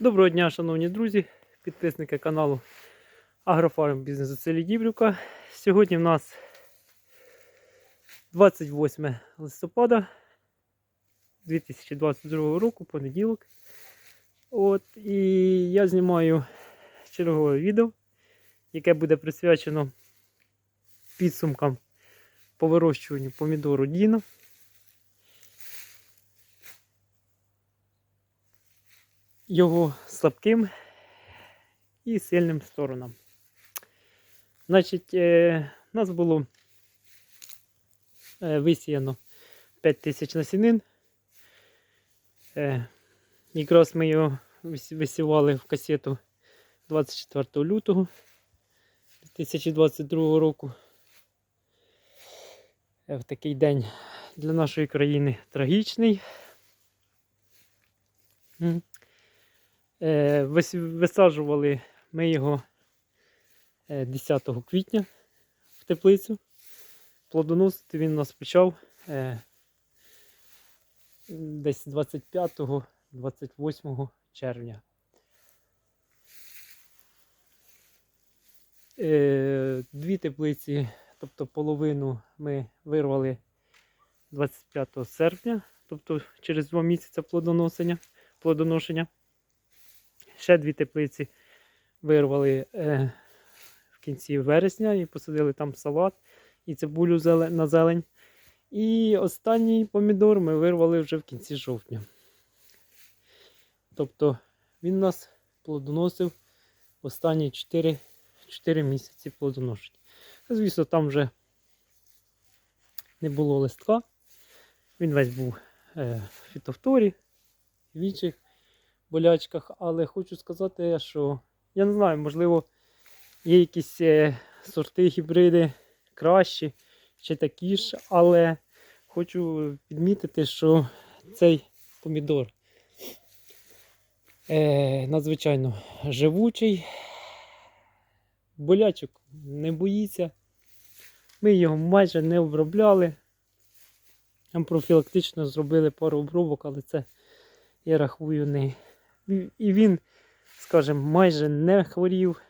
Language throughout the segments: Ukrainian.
Доброго дня, шановні друзі, підписники каналу Агрофарм Бізнес у селі. Сьогодні в нас 28 листопада 2022 року, понеділок. От, і я знімаю чергове відео, яке буде присвячено підсумкам по вирощуванню помідору Діна. Його слабким і сильним сторонам. Значить, е, у нас було е, висіяно 5 тисяч насінин. Е, якраз ми його висівали в касету 24 лютого 2022 року. Е, в такий день для нашої країни трагічний. Е, вис- Висаджували ми його е, 10 квітня в теплицю. Плодоносити він у нас почав е, десь 25-28 червня. Е, Дві теплиці, тобто половину ми вирвали 25 серпня, тобто через два місяці плодоношення. Ще дві теплиці вирвали е, в кінці вересня і посадили там салат і цибулю на зелень. І останній помідор ми вирвали вже в кінці жовтня. Тобто він нас плодоносив останні 4, 4 місяці плодоношення. Звісно, там вже не було листка. Він весь був е, в фітофторі, в інших болячках, але хочу сказати, що я не знаю, можливо, є якісь е, сорти, гібриди кращі чи такі ж, але хочу відмітити, що цей помідор е, надзвичайно живучий, болячок не боїться. Ми його майже не обробляли. Там профілактично зробили пару обробок, але це я рахую не. І- він, скажімо, майже не хворів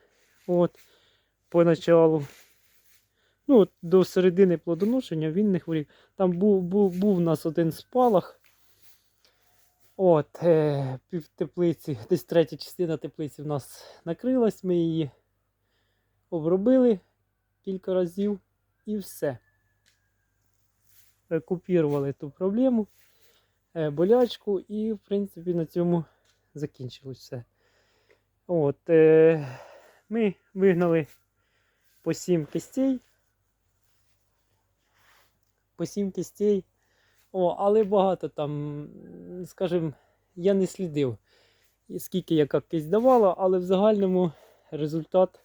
от, поначалу. Ну, от, до середини плодоношення він не хворів. Там був, був, був у нас один спалах. От, е, теплиці, десь третя частина теплиці в нас накрилась, ми її обробили кілька разів і все. Купірували ту проблему, е, болячку, і, в принципі, на цьому закінчилось все. От, е, ми вигнали по 7 кистей. По 7 кистей. О, але багато там, скажімо, я не слідив, скільки яка кисть давала, але в загальному результат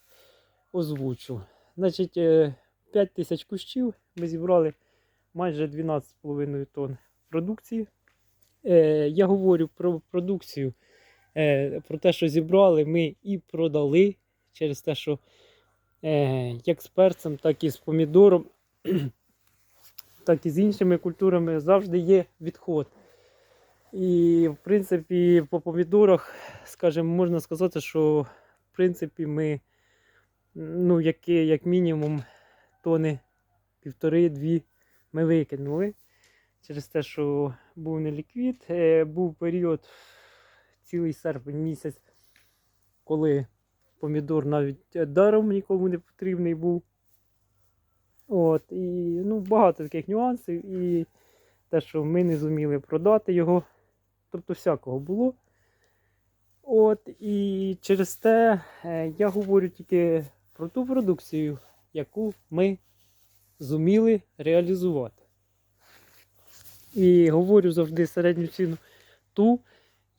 озвучу. Значить, е, 5 тисяч кущів ми зібрали майже 12,5 тонн продукції. Е, я говорю про продукцію, е, про те, що зібрали ми і продали через те, що е, як з перцем, так і з помідором, так і з іншими культурами завжди є відход. І, в принципі, по помідорах, скажімо, можна сказати, що в принципі ми, ну, як, як мінімум, тони півтори-дві ми викинули через те, що був неліквід. Е, Був період цілий серпень місяць, коли помідор навіть е, даром нікому не потрібний був. От, і ну, багато таких нюансів. І те, що ми не зуміли продати його. Тобто всякого було. От, і через те е, я говорю тільки про ту продукцію, яку ми зуміли реалізувати. І говорю завжди середню ціну ту,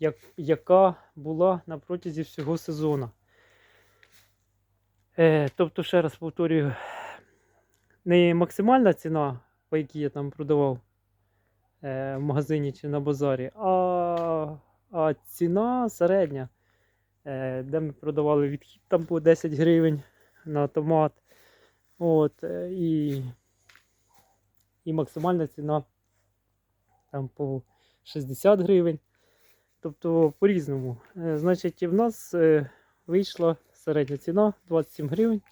як, яка була на протязі всього сезону. Е, тобто, ще раз повторюю, не максимальна ціна, по якій я там продавав е, в магазині чи на базарі, а, а ціна середня, е, де ми продавали відхід там по 10 гривень на томат. От, е, і, і максимальна ціна там по 60 гривень. Тобто по-різному. Е, Значить, в нас е, вийшла середня ціна 27 гривень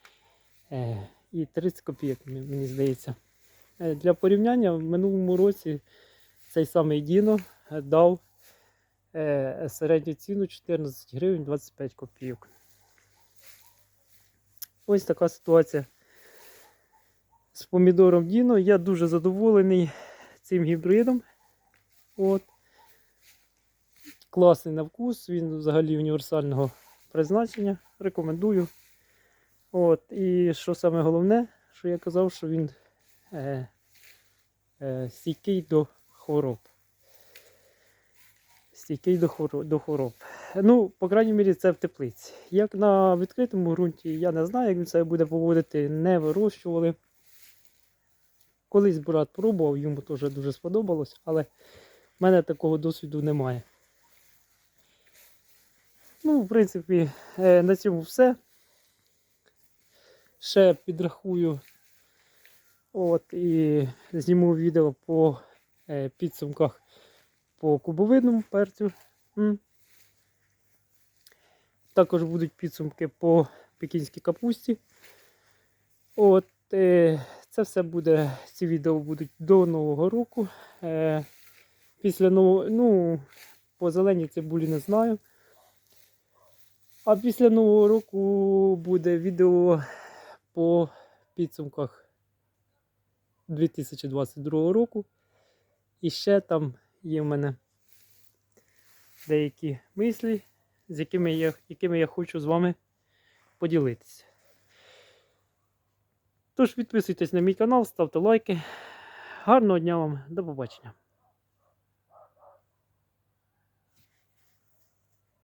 е, і 30 копійок, мені здається. Для порівняння в минулому році цей самий Діно дав середню ціну 14 гривень 25 копійок. Ось така ситуація з помідором Діно. Я дуже задоволений цим гібридом. От. Класний на вкус, він взагалі універсального призначення. Рекомендую. От. І що саме головне, що я казав, що він е, е, стійкий до хвороб. Стійкий до хвороб, до хвороб. Ну, по крайній мірі, це в теплиці. Як на відкритому ґрунті, я не знаю, як він себе буде поводити, не вирощували. Колись брат пробував, йому теж дуже сподобалось, але в мене такого досвіду немає. Ну, в принципі, е, на цьому все. Ще підрахую. От, і зніму відео по е, підсумках по кубовидному перцю. Також будуть підсумки по пекінській капусті. От, е, це все буде, ці відео будуть до Нового року. Після нового, ну, по зеленій цибулі не знаю. А після Нового року буде відео по підсумках 2022 року. І ще там є в мене деякі мислі, з якими я, якими я хочу з вами поділитися. Тож підписуйтесь на мій канал, ставте лайки. Гарного дня вам, до побачення.